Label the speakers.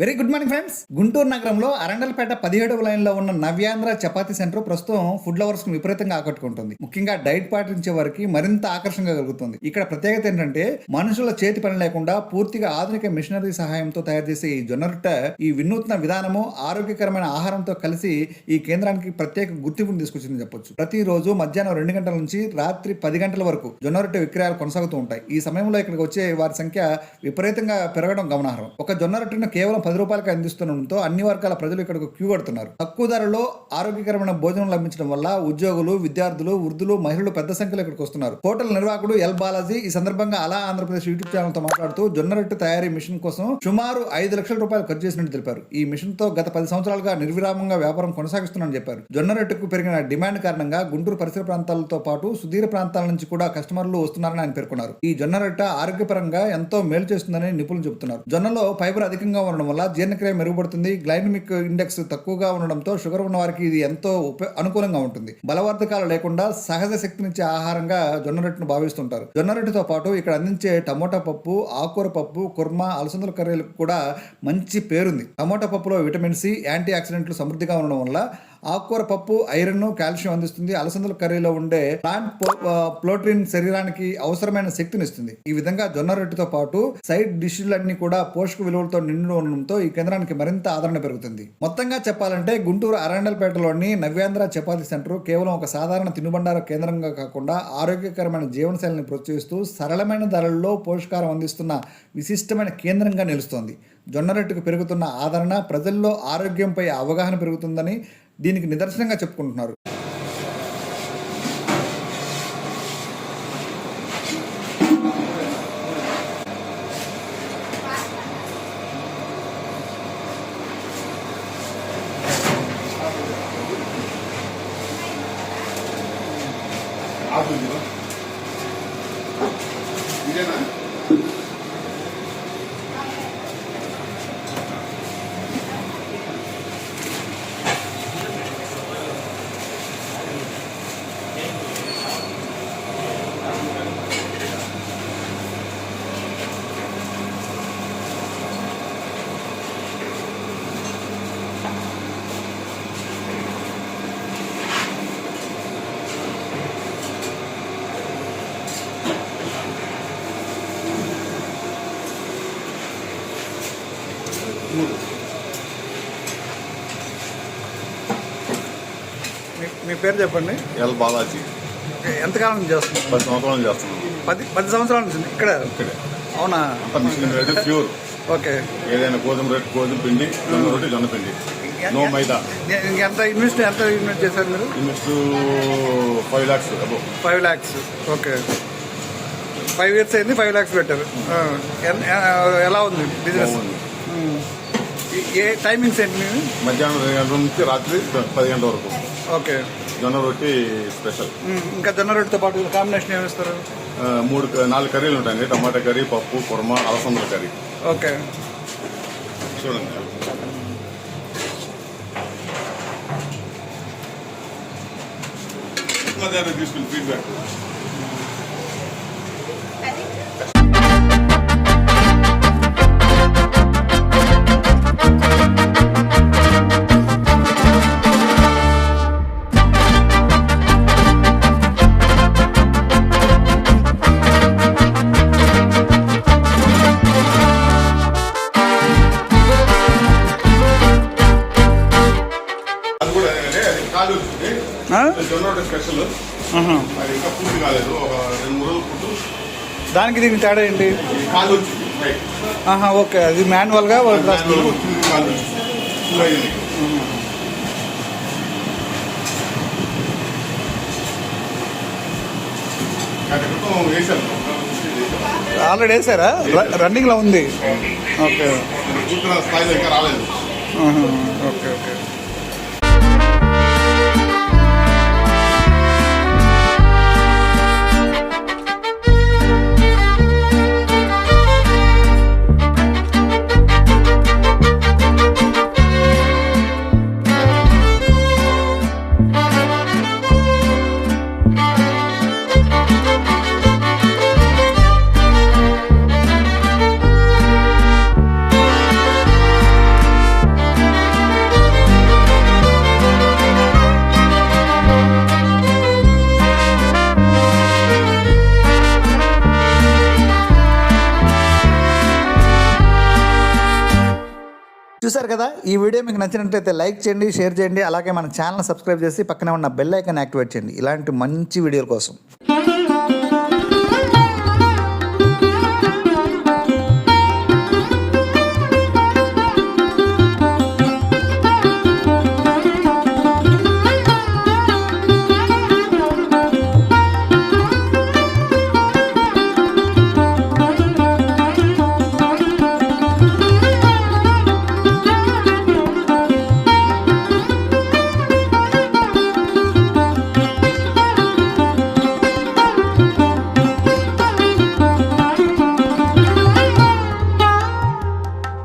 Speaker 1: Very good morning friends Guntur నగరంలో అరండల్పేట పదిహేడవ లైన్లో ఉన్న నవ్యాంధ్ర చపాతీ సెంటర్ ప్రస్తుతం ఫుడ్ లవర్స్ను విపరీతంగా ఆకట్టుకుంటుంది. ముఖ్యంగా డైట్ పాటించే వారికి మరింత ఆకర్షణగా కలుగుతుంది. ఇక్కడ ప్రత్యేకత ఏంటంటే మనుషుల చేతి పని లేకుండా పూర్తిగా ఆధునిక మిషనరీ సహాయంతో తయారు చేసే ఈ జొన్న రొట్టె ఈ వినూత్న విధానము ఆరోగ్యకరమైన ఆహారంతో కలిసి ఈ కేంద్రానికి ప్రత్యేక గుర్తింపును తీసుకొచ్చిందని చెప్పొచ్చు. ప్రతిరోజు మధ్యాహ్నం రెండు గంటల నుంచి రాత్రి పది గంటల వరకు జొన్న రొట్టె విక్రయాలు కొనసాగుతూ ఉంటాయి. ఈ సమయంలో ఇక్కడికి వచ్చే వారి సంఖ్య విపరీతంగా పెరగడం గమనార్హం. ఒక జొన్న రొట్టెను కేవలం పది రూపాయలకి అందిస్తుండటంతో అన్ని వర్గాల ప్రజలు ఇక్కడకు క్యూ కడుతున్నారు. తక్కువ ధరలో ఆరోగ్యకరమైన భోజనం లభించడం వల్ల ఉద్యోగులు విద్యార్థులు వృద్ధులు మహిళలు పెద్ద సంఖ్యలో ఇక్కడికి వస్తున్నారు. హోటల్ నిర్వాహకుడు ఎల్ బాలాజీ ఈ సందర్భంగా అలా ఆంధ్రప్రదేశ్ యూట్యూబ్ ఛానల్తో మాట్లాడుతూ జొన్న రొట్టె తయారీ మిషన్ కోసం సుమారు ఐదు లక్షల రూపాయలు ఖర్చు చేసినట్టు తెలిపారు. ఈ మిషన్తో గత పది సంవత్సరాలుగా నిర్విరామంగా వ్యాపారం కొనసాగిస్తున్నానని చెప్పారు. జొన్న రొట్టెకు పెరిగిన డిమాండ్ కారణంగా గుంటూరు పరిసర ప్రాంతాలతో పాటు సుదీర ప్రాంతాల నుంచి కూడా కస్టమర్లు వస్తున్నారని ఆయన పేర్కొన్నారు. ఈ జొన్న రొట్టె ఆరోగ్యపరంగా ఎంతో మేలు చేస్తుందని నిపుణులు చెబుతున్నారు. జొన్నలో ఫైబర్ అధికంగా ఉండడం వల్ల జీర్ణక్రియ మెరుగుపడుతుంది. గ్లైనమిక్ ఇండెక్స్ తక్కువగా ఉండడంతో షుగర్ ఉన్న వారికి ఇది ఎంతో ఉప- అనుకూలంగా ఉంటుంది. బలవర్ధకాలు లేకుండా సహజ శక్తినిచ్చే ఆహారంగా జొన్న రొట్టెను భావిస్తుంటారు. జొన్న రొట్టెతో పాటు ఇక్కడ అందించే టమోటా పప్పు ఆకుకూర పప్పు కుర్మా అలసందల కర్రీలకు కూడా మంచి పేరుంది. టమోటా పప్పులో విటమిన్ సి యాంటీ ఆక్సిడెంట్లు సమృద్ధిగా ఉండడం వల్ల ఆకుకూర పప్పు ఐరన్ కాల్షియం అందిస్తుంది. అలసందల కర్రీలో ఉండే ప్లాంట్ ప్రోటీన్ శరీరానికి అవసరమైన శక్తిని ఇస్తుంది. ఈ విధంగా జొన్న రొట్టెతో పాటు సైడ్ డిష్లన్నీ కూడా పోషక విలువలతో నిండి ఉండడంతో ఈ కేంద్రానికి మరింత ఆదరణ పెరుగుతుంది. మొత్తంగా చెప్పాలంటే గుంటూరు అరండల్పేటలోని నవ్యాంధ్ర చపాతీ సెంటర్ కేవలం ఒక సాధారణ తినుబండార కేంద్రంగా కాకుండా ఆరోగ్యకరమైన జీవనశైలిని ప్రోత్సహిస్తూ సరళమైన ధరల్లో పోషకారం అందిస్తున్న విశిష్టమైన కేంద్రంగా నిలుస్తోంది. జొన్న రొట్టెకు పెరుగుతున్న ఆదరణ ప్రజల్లో ఆరోగ్యంపై అవగాహన పెరుగుతుందని దీనికి నిదర్శనంగా చెప్పుకుంటున్నారు.
Speaker 2: ఇదేనా
Speaker 1: మీ- పేరు చెప్పండి.
Speaker 2: ఎల్ బాలాజీ.
Speaker 1: ఎంతకాలం నుంచి చేస్తున్నారు?
Speaker 2: పది సంవత్సరాలు చేస్తున్నాం
Speaker 1: పది పది సంవత్సరాల నుంచి ఇక్కడ?
Speaker 2: ఇక్కడే.
Speaker 1: అవునా?
Speaker 2: అంతా మిషన్ రేటు ప్యూర్.
Speaker 1: ఓకే.
Speaker 2: ఏదైనా గోధుమ రేటు గోధుమ పిండి జొన్న రొట్టి జొన్న పిండి. నో మైదా.
Speaker 1: ఎంత ఇన్వెస్ట్ ఎంత ఇన్వెస్ట్ చేశారు మీరు?
Speaker 2: ఇన్వెస్ట్ ఫైవ్ లాక్స్ అబో
Speaker 1: five lakhs okay. Five years అయింది ఫైవ్ ల్యాక్స్ పెట్టారు. ఆ, ఎన్- ఆ, ఎలా ఉంది బిజినెస్ ఏ టైమింగ్స్ ఏంటి మీవి?
Speaker 2: మధ్యాహ్నం రెండు గంటల నుంచి రాత్రి పది గంటల వరకు.
Speaker 1: ఓకే.
Speaker 2: జొన్న రొట్టి స్పెషల్.
Speaker 1: ఇంకా జొన్న రొట్టెతో పాటు కాంబినేషన్ ఏమి ఇస్తారు
Speaker 2: ఆ, మూడు నాలుగు కర్రీలు ఉంటాయండి. టమాటా కర్రీ పప్పు కుర్మ అలసందల కర్రీ.
Speaker 1: ఓకే.
Speaker 2: చూడండి. తీసుకుని ఫీడ్బ్యాక్ స్పెషల్
Speaker 1: ఆహా.
Speaker 2: అది ఇంకా పూర్తి కాలేదు. ఒక రెండు మూడు రోజులు పుట్టు
Speaker 1: దానికి దీనికి తేడా ఏంటి?
Speaker 2: ఈ కాలు వచ్చింది. రైట్.
Speaker 1: ఆహా ఓకే. అది మాన్యువల్గా వాళ్ళు
Speaker 2: కాలు వచ్చింది
Speaker 1: ఆల్రెడీ వేసారా రన్నింగ్లో ఉంది. ఓకే
Speaker 2: కూర్చున్న స్థాయిలో ఇంకా రాలేదు.
Speaker 1: Okay okay. చూసారు కదా? ఈ వీడియో మీకు నచ్చినట్లయితే లైక్ చేయండి షేర్ చేయండి అలాగే మన ఛానల్ సబ్స్క్రైబ్ చేసి పక్కనే ఉన్న బెల్ ఐకాన్ యాక్టివేట్ చేయండి. ఇలాంటి మంచి వీడియోల కోసం.